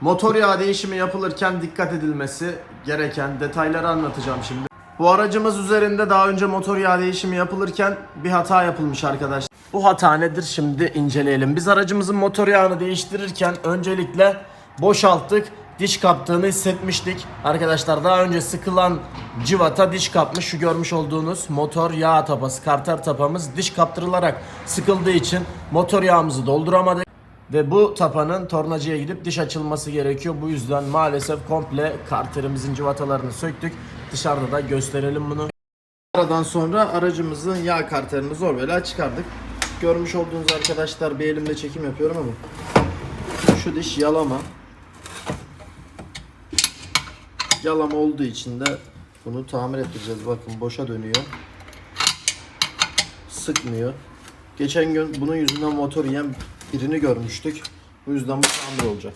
Motor yağı değişimi yapılırken dikkat edilmesi gereken detayları anlatacağım şimdi. Bu aracımız üzerinde daha önce motor yağı değişimi yapılırken bir hata yapılmış arkadaşlar. Bu hata nedir şimdi inceleyelim. Biz aracımızın motor yağını değiştirirken öncelikle boşalttık. Diş kaptığını hissetmiştik. Arkadaşlar daha önce sıkılan civata diş kapmış. Şu görmüş olduğunuz motor yağ tapası, karter tapamız diş kaptırılarak sıkıldığı için motor yağımızı dolduramadık. Ve bu tapanın tornacıya gidip diş açılması gerekiyor. Bu yüzden maalesef komple karterimizin civatalarını söktük. Dışarıda da gösterelim bunu. Aradan sonra aracımızın yağ karterini zor bela çıkardık. Görmüş olduğunuz arkadaşlar bir elimle çekim yapıyorum ama şu diş yalama. Yalama olduğu için de bunu tamir ettireceğiz. Bakın boşa dönüyor. Sıkmıyor. Geçen gün bunun yüzünden motor yiyen birini görmüştük. Bu yüzden bu tamir olacak.